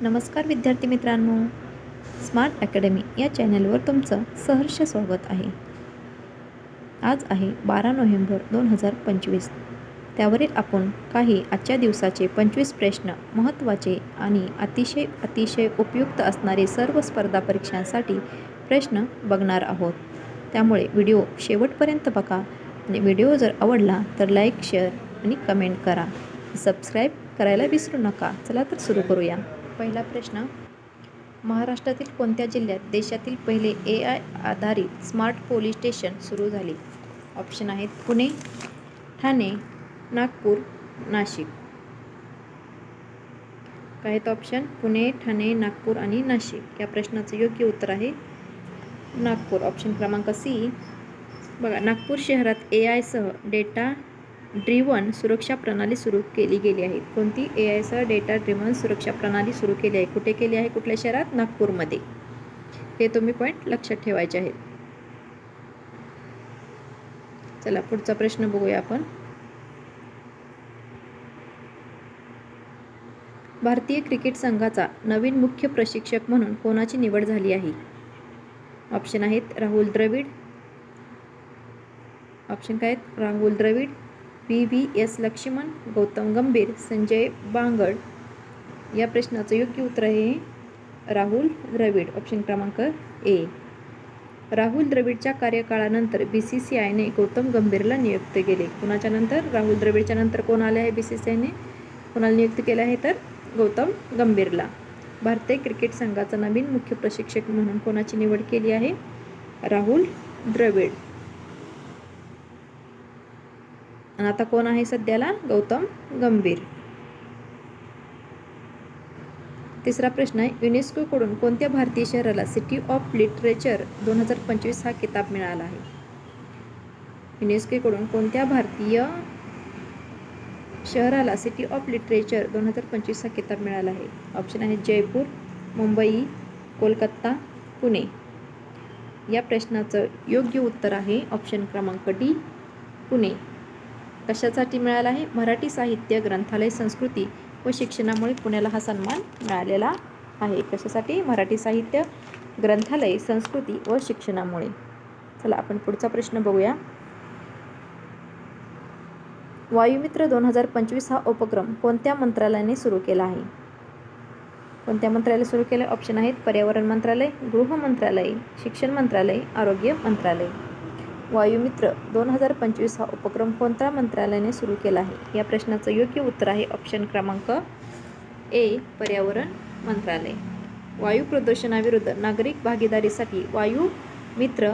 नमस्कार विद्यार्थी मित्रांनो. स्मार्ट अकॅडमी या चॅनलवर तुमचं सहर्ष स्वागत आहे. आज आहे बारा नोव्हेंबर दोन हजार पंचवीस. त्यावरील आपण काही आजच्या दिवसाचे पंचवीस प्रश्न महत्त्वाचे आणि अतिशय अतिशय उपयुक्त असणारे सर्व स्पर्धा परीक्षांसाठी प्रश्न बघणार आहोत. त्यामुळे व्हिडिओ शेवटपर्यंत बघा आणि व्हिडिओ जर आवडला तर लाईक शेअर आणि कमेंट करा. सबस्क्राईब करायला विसरू नका. चला तर सुरू करूया. पहिला प्रश्न महाराष्ट्रातील कोणत्या जिल्ह्यात देशातील पहिले ए आय आधारित स्मार्ट पोलीस स्टेशन सुरू झाले? ऑप्शन आहेत पुणे ठाणे नागपूर नाशिक. काय आहेत ऑप्शन? पुणे ठाणे नागपूर आणि नाशिक. या प्रश्नाचं योग्य उत्तर आहे नागपूर. ऑप्शन क्रमांक सी. बघा नागपूर शहरात ए आयसह डेटा ड्रिवन सुरक्षा प्रणाली सुरू केली गेली आहे. कोणती? ए आयसह डेटा ड्रिवन सुरक्षा प्रणाली सुरू केली आहे. कुठे केली आहे? कुठल्या शहरात? नागपूरमध्ये. हे तुम्ही पॉईंट लक्षात ठेवायचे आहेत. चला पुढचा प्रश्न बघूया आपण. भारतीय क्रिकेट संघाचा नवीन मुख्य प्रशिक्षक म्हणून कोणाची निवड झाली आहे? ऑप्शन आहेत राहुल द्रविड. ऑप्शन काय आहेत? Rahul Dravid. V V S Laxman Gautam Gambhir Sanjay Bangar या प्रश्नाचं योग्य उत्तर आहे राहुल द्रविड. ऑप्शन क्रमांक ए राहुल द्रविडच्या कार्यकाळानंतर बी सी सी आयने गौतम गंभीरला नियुक्त केले. कुणाच्या नंतर? राहुल द्रविडच्या नंतर कोण आले आहे बी सी सी आयने कोणाला नियुक्त केले आहे तर? गौतम गंभीरला. भारतीय क्रिकेट संघाचा नवीन मुख्य प्रशिक्षक म्हणून कोणाची निवड केली आहे? राहुल द्रविड. आणि आता कोण आहे सध्याला? गौतम गंभीर. तिसरा प्रश्न आहे युनेस्कोकडून कोणत्या भारतीय शहराला सिटी ऑफ लिटरेचर दोन हजार पंचवीस हा किताब मिळाला आहे? युनेस्कोकडून कोणत्या भारतीय शहराला सिटी ऑफ लिटरेचर दोन हजार पंचवीस हा किताब मिळाला आहे? ऑप्शन आहे जयपूर मुंबई कोलकाता पुणे. या प्रश्नाचं योग्य उत्तर आहे ऑप्शन क्रमांक डी पुणे. कशासाठी मिळाला आहे? मराठी साहित्य ग्रंथालय संस्कृती व शिक्षणामुळे पुण्याला हा सन्मान मिळालेला आहे. कशासाठी? मराठी साहित्य ग्रंथालय संस्कृती व शिक्षणामुळे. चला आपण पुढचा प्रश्न बघूया. वायुमित्र दोन हजार पंचवीस हा उपक्रम कोणत्या मंत्रालयाने सुरू केला आहे? कोणत्या मंत्रालय सुरू केलं? ऑप्शन आहेत पर्यावरण मंत्रालय गृह मंत्रालय शिक्षण मंत्रालय आरोग्य मंत्रालय. वायुमित्र दोन हजार पंचवीस हा उपक्रम कोणत्या मंत्रालयाने सुरू केला आहे? या प्रश्नाचं योग्य उत्तर आहे ऑप्शन क्रमांक ए पर्यावरण मंत्रालय. वायू प्रदूषणाविरुद्ध नागरिक भागीदारीसाठी वायू मित्र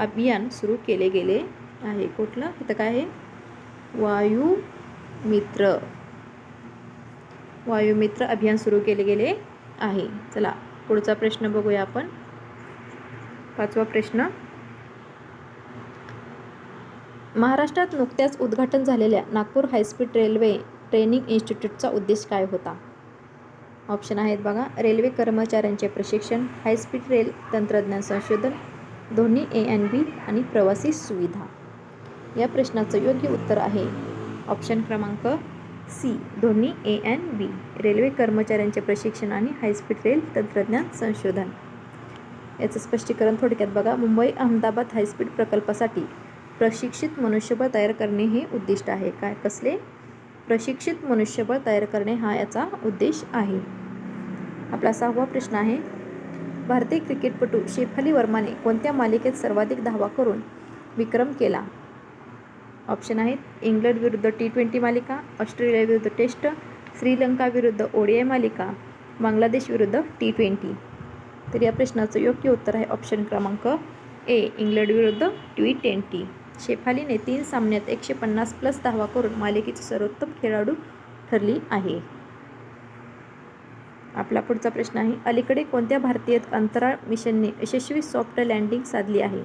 अभियान सुरू केले गेले आहे. कुठलं? इथं काय आहे? वायू मित्र. वायुमित्र अभियान सुरू केले गेले आहे. चला पुढचा प्रश्न बघूया आपण. पाचवा प्रश्न. महाराष्ट्रात नुकत्याच उद्घाटन झालेल्या Nagpur high speed railway training इन्स्टिट्यूटचा उद्देश काय होता? ऑप्शन आहेत बघा. रेल्वे कर्मचाऱ्यांचे प्रशिक्षण हायस्पीड रेल तंत्रज्ञान संशोधन दोन्ही ए एन बी आणि प्रवासी सुविधा. या प्रश्नाचं योग्य उत्तर आहे. ऑप्शन क्रमांक सी दोन्ही ए एन बी रेल्वे कर्मचाऱ्यांचे प्रशिक्षण आणि हायस्पीड रेल तंत्रज्ञान संशोधन. याचं स्पष्टीकरण थोडक्यात बघा. मुंबई अहमदाबाद हायस्पीड प्रकल्पासाठी प्रशिक्षित मनुष्यबळ तयार करणे हे उद्दिष्ट आहे. काय? कसले? प्रशिक्षित मनुष्यबळ तयार करणे हा याचा उद्देश आहे. आपला सहावा प्रश्न आहे. भारतीय क्रिकेटपटू शेफाली वर्माने कोणत्या मालिकेत सर्वाधिक धावा करून विक्रम केला? ऑप्शन आहेत. इंग्लंड विरुद्ध टी ट्वेंटी मालिका ऑस्ट्रेलिया विरुद्ध टेस्ट श्रीलंका विरुद्ध ओडीआय मालिका बांगलादेश विरुद्ध टी ट्वेंटी. तर या प्रश्नाचं योग्य उत्तर आहे ऑप्शन क्रमांक ए इंग्लंड विरुद्ध टी ट्वेंटी. शेफालीने तीन सामन्यात एकशे पन्नास प्लस धावा करून मालिकेची सर्वोत्तम खेळाडू ठरली आहे. आपला पुढचा प्रश्न आहे अलीकडे कोणत्या भारतीय अंतराळ मिशनने यशस्वी सॉफ्ट लँडिंग साधली आहे?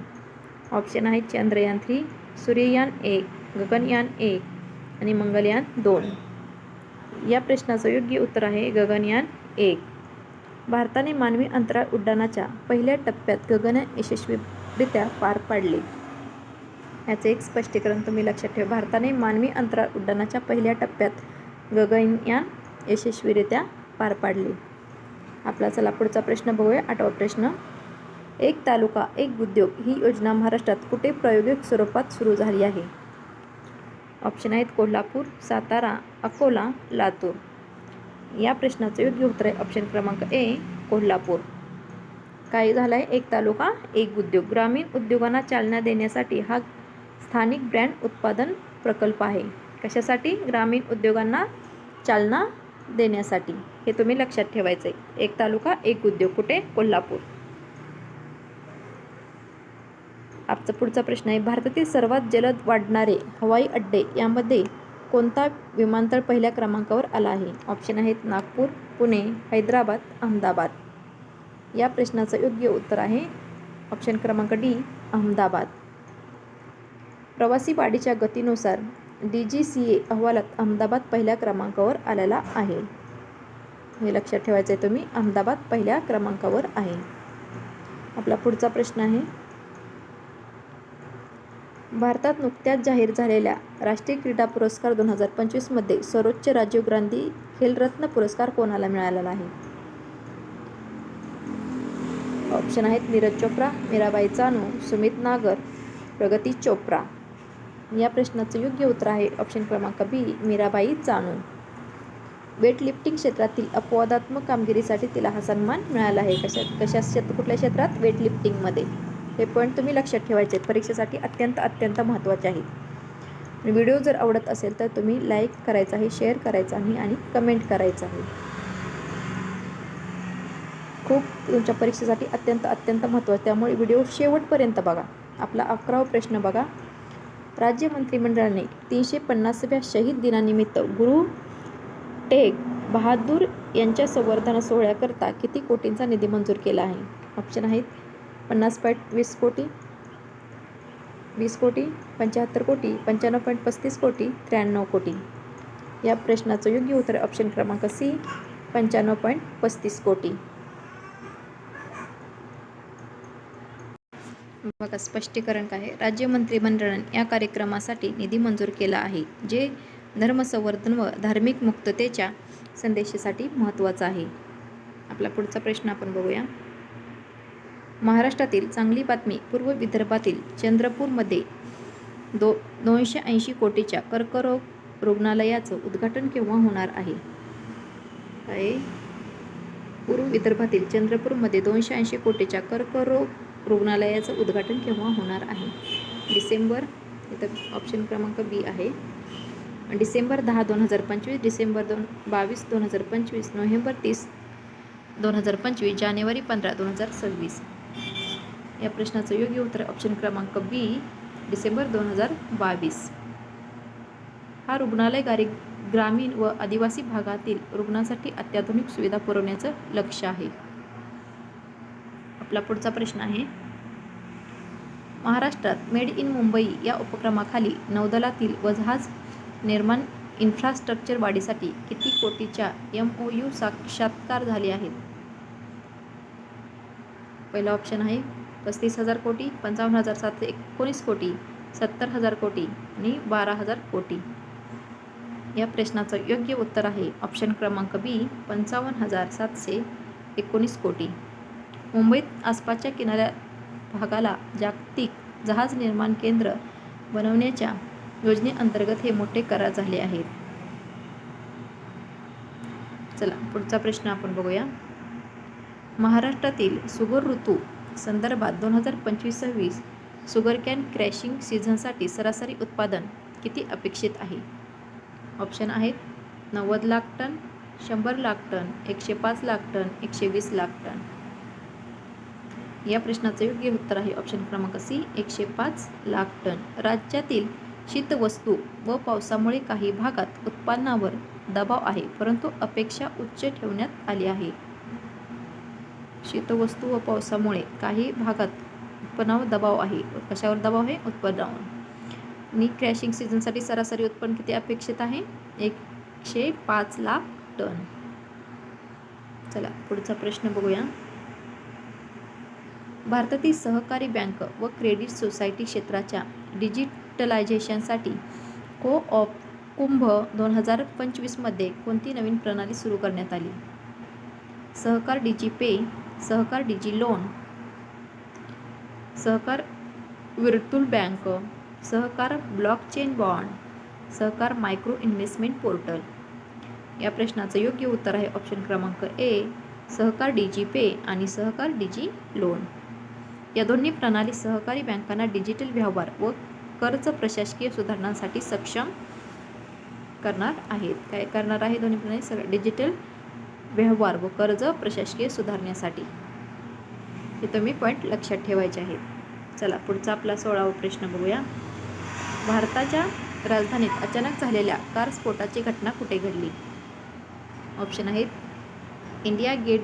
ऑप्शन आहेत चंद्रयान थ्री सूर्ययान एक गगनयान एक आणि मंगलयान दोन. या प्रश्नाचं योग्य उत्तर आहे गगनयान एक. भारताने मानवी अंतराळ उड्डाणाच्या पहिल्या टप्प्यात गगनयान यशस्वीरित्या पार पाडले. याचे एक स्पष्टीकरण तुम्ही लक्षात ठेवा. भारताने मानवी अंतराळ उड्डाणाच्या पहिल्या टप्प्यात गगनयान यशस्वीरित्या पार पाडले. आपला चला पुढचा प्रश्न बघूया. आठवा प्रश्न. एक तालुका एक उद्योग ही योजना महाराष्ट्रात कुठे प्रायोगिक स्वरूपात सुरू झाली आहे? ऑप्शन आहेत कोल्हापूर सातारा अकोला लातूर. या प्रश्नाचं योग्य उत्तर आहे ऑप्शन क्रमांक ए कोल्हापूर. काय झालं आहे एक तालुका एक उद्योग. ग्रामीण उद्योगांना चालना देण्यासाठी हा स्थानिक ब्रँड उत्पादन प्रकल्प आहे. कशासाठी? ग्रामीण उद्योगांना चालना देण्यासाठी. हे तुम्ही लक्षात ठेवायचं आहे एक तालुका एक उद्योग कुठे? कोल्हापूर. आपचा पुढचा प्रश्न आहे भारतातील सर्वात जलद वाढणारे हवाई अड्डे यामध्ये कोणता विमानतळ पहिल्या क्रमांकावर आला आहे? ऑप्शन आहेत नागपूर पुणे हैदराबाद अहमदाबाद. या प्रश्नाचं योग्य उत्तर आहे ऑप्शन क्रमांक डी अहमदाबाद. प्रवासी वाढीच्या गतीनुसार डी जी सी ए अहवालात अहमदाबाद पहिल्या क्रमांकावर आलेला आहे. हे लक्षात ठेवायचं आहे तुम्ही अहमदाबाद पहिल्या क्रमांकावर आहे. आपला पुढचा प्रश्न आहे. भारतात नुकत्याच जाहीर झालेल्या राष्ट्रीय क्रीडा पुरस्कार दोन हजार पंचवीसमध्ये सर्वोच्च राजीव गांधी खेलरत्न पुरस्कार कोणाला मिळालेला आहे? ऑप्शन आहेत नीरज चोप्रा मीराबाई चानू सुमित नागर प्रगती चोप्रा. या प्रश्नाचं योग्य उत्तर आहे. ऑप्शन क्रमांक बी मीराबाई जाणून. वेटलिफ्टिंग क्षेत्रातील अपवादात्मक कामगिरीसाठी तिला हा सन्मान मिळाला आहे. कशा कशा क्षेत्र कुठल्या क्षेत्रात? वेटलिफ्टिंगमध्ये हे पॉईंट तुम्ही लक्षात ठेवायचे. आहेत परीक्षेसाठी अत्यंत अत्यंत महत्त्वाचे आहे. व्हिडिओ जर आवडत असेल तर तुम्ही लाईक करायचा आहे शेअर करायचा आहे आणि कमेंट करायचा आहे खूप तुमच्या परीक्षेसाठी अत्यंत अत्यंत महत्त्वाचं. त्यामुळे व्हिडिओ शेवटपर्यंत बघा. आपला अकरावा प्रश्न बघा. राज्य मंत्रिमंडळाने तीनशे पन्नासाव्या शहीद दिनानिमित्त गुरु टेग बहादूर यांच्या संवर्धन सोहळ्याकरता किती कोटींचा निधी मंजूर केला आहे? ऑप्शन आहेत पन्नास पॉईंट वीस कोटी वीस कोटी पंच्याहत्तर कोटी पंच्याण्णव पॉईंट पस्तीस कोटी त्र्याण्णव कोटी. या प्रश्नाचं योग्य उत्तर ऑप्शन क्रमांक सी पंच्याण्णव पॉईंट पस्तीस कोटी. बघा स्पष्टीकरण काय आहे. राज्य मंत्रिमंडळाने या कार्यक्रमासाठी निधी मंजूर केला आहे जे धर्मसंवर्धन व धार्मिक मुक्ततेच्या संदेशासाठी महत्त्वाचा आहे. आपला पुढचा प्रश्न आपण बघूया. महाराष्ट्रातील चांगली बातमी पूर्व विदर्भातील चंद्रपूरमध्ये दो दोनशे ऐंशी कोटीच्या कर्करोग रुग्णालयाचं उद्घाटन केव्हा होणार आहे? काय? पूर्व विदर्भातील चंद्रपूरमध्ये दोनशे ऐंशी कोटीच्या कर्करोग रुग्णालयाचं उद्घाटन केव्हा होणार आहे? डिसेंबर इथं ऑप्शन क्रमांक बी आहे. डिसेंबर दहा दोन हजार पंचवीस डिसेंबर दोन बावीस दोन हजार पंचवीस नोव्हेंबर तीस दोन हजार पंचवीस जानेवारी पंधरा दोन हजार सव्वीस. या प्रश्नाचं योग्य उत्तर ऑप्शन क्रमांक बी डिसेंबर दोन हजार बावीस. हा रुग्णालय गारी ग्रामीण व आदिवासी भागातील रुग्णांसाठी अत्याधुनिक सुविधा पुरवण्याचं लक्ष आहे. आपला पुढचा प्रश्न आहे. महाराष्ट्रात मेड इन मुंबई या उपक्रमाखाली नौदलातील व जहाज निर्माण इन्फ्रास्ट्रक्चर वाढीसाठी किती कोटीच्या एम ओ यू साक्षात्कार झाले आहेत? पहिला ऑप्शन आहे पस्तीस हजार कोटी पंचावन्न हजार सातशे एकोणीस कोटी सत्तर हजार कोटी आणि बारा हजार कोटी. या प्रश्नाचं योग्य उत्तर आहे ऑप्शन क्रमांक बी पंचावन्न हजार सातशे एकोणीस कोटी. मुंबईत आसपासच्या किनाऱ्या भागाला जागतिक जहाज निर्माण केंद्र बनवण्याच्या योजनेअंतर्गत हे मोठे करार झाले आहेत. चला पुढचा प्रश्न आपण बघूया. महाराष्ट्रातील सुगर ऋतू संदर्भात दोन हजार पंचवीस सव्वीस सुगर कॅन क्रॅशिंग सीझनसाठी सरासरी उत्पादन किती अपेक्षित आहे? ऑप्शन आहेत नव्वद लाख टन शंभर लाख टन एकशे पाच लाख टन एकशे वीस लाख टन. या प्रश्नाचं योग्य उत्तर आहे. ऑप्शन क्रमांक सी एकशे पाच लाख टन. राज्यातील शीतवस्तू व पावसामुळे काही भागात उत्पन्नावर दबाव आहे परंतु अपेक्षा उच्च ठेवण्यात आली आहे. शीतवस्तू व पावसामुळे काही भागात उत्पन्नावर दबाव आहे. कशावर दबाव आहे? उत्पन्नावर. नी क्रॅशिंग सीझनसाठी सरासरी उत्पन्न किती अपेक्षित आहे? एकशे पाच लाख टन. चला पुढचा प्रश्न बघूया. भारतातील सहकारी बँक व क्रेडिट सोसायटी क्षेत्राच्या डिजिटलायझेशनसाठी को ऑप कुंभ दोन हजार पंचवीसमध्ये कोणती नवीन प्रणाली सुरू करण्यात आली? सहकार डिजी पे Sahakar digi loan Sahakar virtual bank Sahakar blockchain bond Sahakar micro investment portal. या प्रश्नाचं योग्य उत्तर आहे ऑप्शन क्रमांक ए सहकार डीजी पे आणि सहकार डीजी लोन या दोन्ही प्रणाली सहकारी बँकांना डिजिटल व्यवहार व कर्ज प्रशासकीय सुधारणांसाठी सक्षम करणार आहेत. काय करणार आहे दोन्ही प्रणाली? सगळं डिजिटल व्यवहार व कर्ज प्रशासकीय सुधारण्यासाठी. हे तुम्ही पॉईंट लक्षात ठेवायचे आहेत. चला पुढचा आपला सोळावा प्रश्न बघूया. भारताच्या राजधानीत अचानक झालेल्या कार स्फोटाची घटना कुठे घडली? ऑप्शन आहेत. इंडिया गेट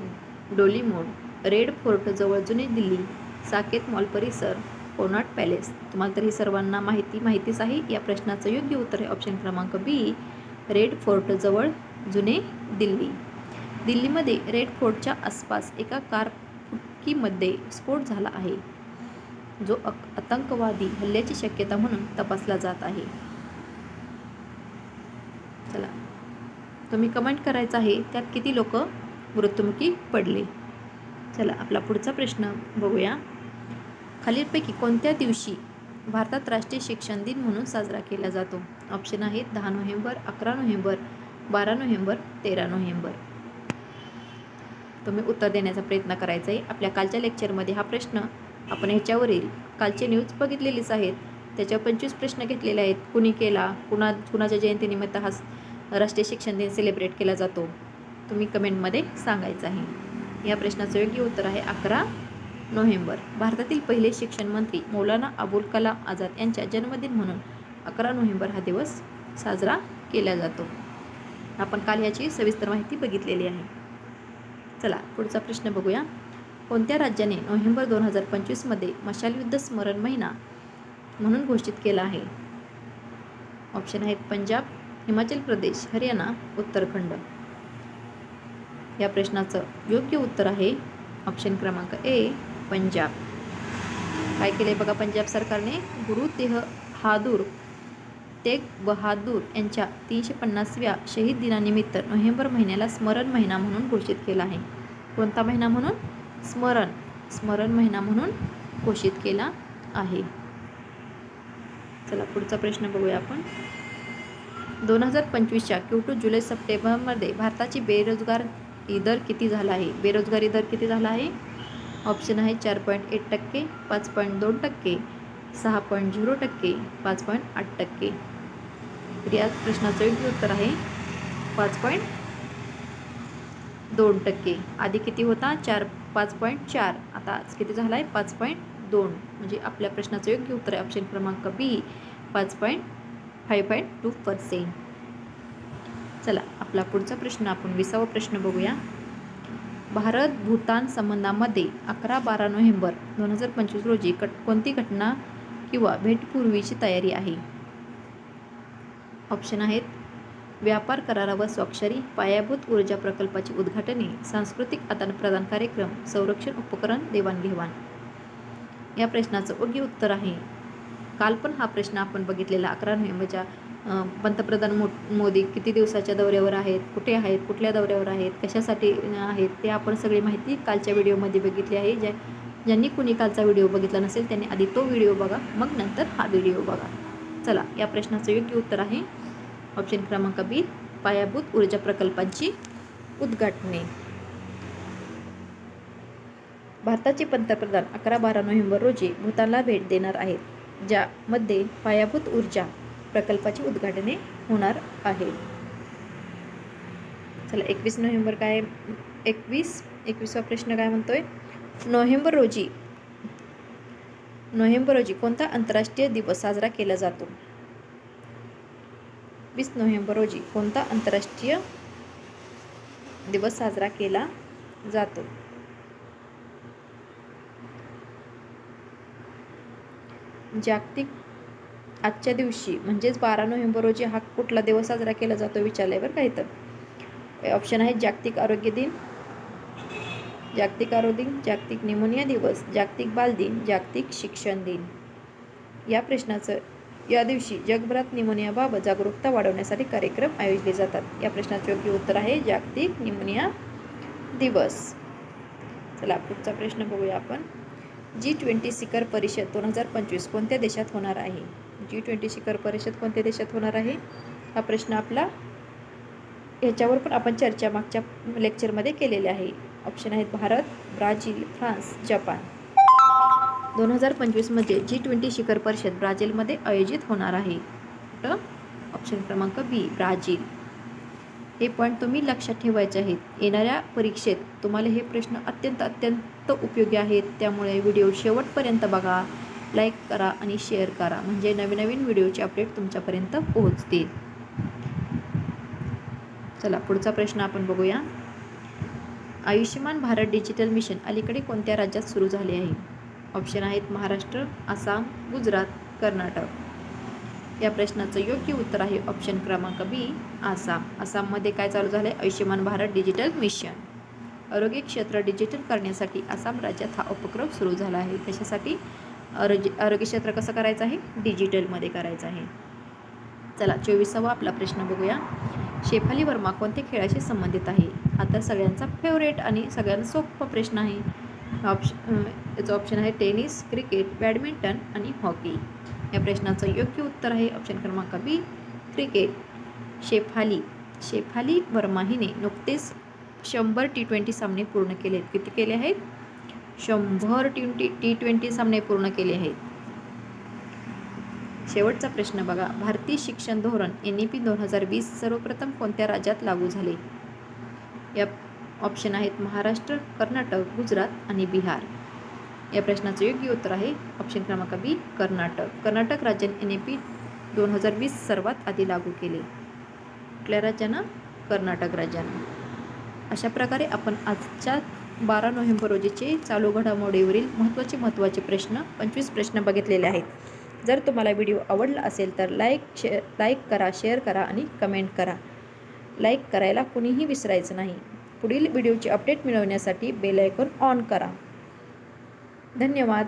डोली मोड रेड फोर्ट जवळ जुनी दिल्ली साकेत मॉल परिसर कोनाट पॅलेस. तुम्हाला तर ही सर्वांना माहिती माहितीच आहे. या प्रश्नाचं योग्य उत्तर आहे ऑप्शन क्रमांक बी रेड फोर्टजवळ जुने दिल्ली. दिल्लीमध्ये रेड फोर्टच्या आसपास एका कार फुटकीमध्ये स्फोट झाला आहे. जो अक आतंकवादी हल्ल्याची शक्यता म्हणून तपासला जात आहे. चला. तुम्ही कमेंट करायचं आहे त्यात किती लोक मृत्युमुखी पडले? चला आपला पुढचा प्रश्न बघूया. खालीलपैकी कोणत्या दिवशी भारतात राष्ट्रीय शिक्षण दिन म्हणून साजरा केला जातो? ऑप्शन आहेत दहा नोव्हेंबर अकरा नोव्हेंबर बारा नोव्हेंबर तेरा नोव्हेंबर. तुम्ही उत्तर देण्याचा प्रयत्न करायचा आहे आपल्या कालच्या लेक्चरमध्ये हा प्रश्न आपण ह्याच्यावरील कालचे न्यूज बघितलेलीच आहेत. त्याच्यावर पंचवीस प्रश्न घेतलेले आहेत. कुणी केला? कुणा कुणाच्या जयंतीनिमित्त हा राष्ट्रीय शिक्षण दिन सेलिब्रेट केला जातो? तुम्ही कमेंटमध्ये सांगायचं आहे या प्रश्नाचं योग्य उत्तर आहे अकरा नोव्हेंबर. भारतातील पहिले शिक्षण मंत्री मौलाना अबुल कलाम आझाद यांच्या जन्मदिन म्हणून अकरा नोव्हेंबर हा दिवस साजरा केला जातो. आपण काल याची सविस्तर माहिती बघितलेली आहे. चला पुढचा प्रश्न बघूया. कोणत्या राज्याने नोव्हेंबर दोन हजार पंचवीसमध्ये मशाल युद्ध स्मरण महिना म्हणून घोषित केला आहे? ऑप्शन आहेत पंजाब हिमाचल प्रदेश हरियाणा उत्तराखंड. या प्रश्नाचं योग्य उत्तर आहे. ऑप्शन क्रमांक ए पंजाब. काय केले बघा पंजाब सरकारने? गुरु तेह बहादूर तेग बहादूर यांच्या तीनशे पन्नासव्या शहीद दिनानिमित्त नोव्हेंबर महिन्याला स्मरण महिना म्हणून घोषित केला आहे. कोणता महिना म्हणून? स्मरण. स्मरण महिना म्हणून घोषित केला आहे. चला पुढचा प्रश्न बघूया आपण. दोन हजार पंचवीसच्या क्यू जुलै सप्टेंबरमध्ये भारताची बेरोजगार दर किती झाला आहे? बेरोजगारी दर किती झाला आहे? ऑप्शन आहे चार पॉईंट एक टक्के पाच पॉईंट दोन टक्के सहा पॉईंट झिरो टक्के पाच पॉईंट आठ टक्के. तर या प्रश्नाचं योग्य उत्तर आहे पाच पॉईंट दोन टक्के. आधी किती होता? चार पाच पॉईंट चार. आता किती झाला आहे पाच पॉईंट दोन. म्हणजे आपल्या प्रश्नाचं योग्य उत्तर आहे. ऑप्शन क्रमांक बी पाच point five point two percent चला आपला पुढचा प्रश्न आपण विसावा प्रश्न बघूया. भारत भूतान संबंधामध्ये अकरा बारा नोव्हेंबर दोन हजार पंचवीस रोजी कट कोणती घटना किंवा भेटपूर्वीची तयारी आहे? ऑप्शन आहेत व्यापार करारावर स्वाक्षरी पायाभूत ऊर्जा प्रकल्पाची उद्घाटने सांस्कृतिक आदानप्रदान कार्यक्रम संरक्षण उपकरण देवाणघेवाण. या प्रश्नाचं योग्य उत्तर आहे काल पण हा प्रश्न आपण बघितलेला. अकरा नोव्हेंबरच्या पंतप्रधान मो मोदी किती दिवसाच्या दौऱ्यावर आहेत? कुठे आहेत? कुठल्या दौऱ्यावर आहेत? कशासाठी आहेत? ते आपण सगळी माहिती कालच्या व्हिडिओमध्ये बघितली आहे. ज्या ज्यांनी कुणी कालचा व्हिडिओ बघितला नसेल त्यांनी आधी तो व्हिडिओ बघा. मग नंतर हा व्हिडिओ बघा. चला या प्रश्नाचं योग्य उत्तर आहे. ऑप्शन क्रमांक बी पायाभूत ऊर्जा प्रकल्पांची उद्घाटने. भारताचे पंतप्रधान अकरा बारा नोव्हेंबर रोजी भूतानला भेट देणार आहेत. ज्यामध्ये पायाभूत ऊर्जा प्रकल्पाची उद्घाटने होणार आहे. चला एकवीस नोव्हेंबर काय एकवीस एकवीसवा प्रश्न काय म्हणतोय? नोव्हेंबर रोजी नोव्हेंबर रोजी कोणता आंतरराष्ट्रीय दिवस साजरा केला जातो? वीस नोव्हेंबर रोजी कोणता आंतरराष्ट्रीय दिवस साजरा केला जातो? जागतिक आजच्या दिवशी म्हणजेच बारा नोव्हेंबर रोजी हा कुठला दिवस साजरा केला जातो विचारलाय बरं का इथं? ऑप्शन आहे जागतिक आरोग्य दिन जागतिक आरोग्य दिन जागतिक निमोनिया दिवस जागतिक बाल दिन जागतिक शिक्षण दिन. या प्रश्नाचं या दिवशी जगभरात निमोनियाबाबत जागरूकता वाढवण्यासाठी कार्यक्रम आयोजले जातात. या प्रश्नाचे योग्य उत्तर आहे जागतिक निमोनिया दिवस. चला पुढचा प्रश्न बघूया आपण. जी ट्वेंटी शिखर परिषद दोन हजार पंचवीस कोणत्या देशात होणार आहे? जी ट्वेंटी शिखर परिषद कोणत्या देशात होणार आहे? हा प्रश्न आपला ह्याच्यावर पण आपण चर्चा मागच्या लेक्चरमध्ये केलेली आहे. ऑप्शन आहेत भारत ब्राझील फ्रान्स जपान. दोन हजार पंचवीसमध्ये जी ट्वेंटी शिखर परिषद ब्राझीलमध्ये आयोजित होणार आहे. ऑप्शन क्रमांक बी ब्राझील. हे पण तुम्ही लक्षात ठेवायचे आहेत. येणाऱ्या परीक्षेत तुम्हाला हे प्रश्न अत्यंत अत्यंत उपयोगी आहेत. त्यामुळे व्हिडिओ शेवटपर्यंत बघा लाईक करा आणि शेअर करा. म्हणजे नवीन नवीन व्हिडिओचे अपडेट तुमच्यापर्यंत पोहोचतील चला पुढचा प्रश्न आपण बघूया. आयुष्यमान भारत डिजिटल मिशन अलीकडे कोणत्या राज्यात सुरू झाले आहे? ऑप्शन आहेत महाराष्ट्र आसाम गुजरात कर्नाटक. या प्रश्नाचं योग्य उत्तर आहे ऑप्शन क्रमांक बी आसाम. आसाममध्ये काय चालू झालं आहे आयुष्यमान भारत डिजिटल मिशन आरोग्य क्षेत्र डिजिटल करण्यासाठी आसाम राज्यात हा उपक्रम सुरू झाला आहे. त्याच्यासाठी आरोग्य आरोग्य क्षेत्र कसं करायचं आहे? डिजिटलमध्ये करायचं आहे. चला चोवीसावा आपला प्रश्न बघूया. शेफाली वर्मा कोणत्या खेळाशी संबंधित आहे? हा तर सगळ्यांचा फेवरेट आणि सगळ्यांना सोपा प्रश्न आहे. ऑप्शन याचं ऑप्शन आहे टेनिस क्रिकेट बॅडमिंटन आणि हॉकी या प्रश्नाचं योग्य उत्तर आहे. ऑप्शन क्रमांक बी क्रिकेट शेफाली. शेफाली वर्मा हिने नुकतेच शंभर टी ट्वेंटी सामने पूर्ण केले आहेत. किती केले आहेत? शंभर ट्वेंटी टी ट्वेंटी सामने पूर्ण केले आहेत. शेवटचा प्रश्न बघा. भारतीय शिक्षण धोरण एन ई पी दोन हजार वीस सर्वप्रथम कोणत्या राज्यात लागू झाले? या ऑप्शन आहेत महाराष्ट्र कर्नाटक गुजरात आणि बिहार. या प्रश्नाचं योग्य उत्तर आहे. ऑप्शन क्रमांक बी कर्नाटक. कर्नाटक राज्याने एन ए पी दोन हजार वीस सर्वात आधी लागू केले. कुठल्या राज्यानं? कर्नाटक राज्यानं. अशा प्रकारे आपण आजच्या बारा नोव्हेंबर रोजीचे चालू घडामोडीवरील महत्त्वाचे महत्त्वाचे प्रश्न पंचवीस प्रश्न बघितलेले आहेत. जर तुम्हाला व्हिडिओ आवडला असेल तर लाईक शे लाईक करा शेअर करा आणि कमेंट करा. लाईक करायला कुणीही विसरायचं नाही. पुढील व्हिडिओची अपडेट मिळवण्यासाठी बेल आयकॉन ऑन करा. धन्यवाद.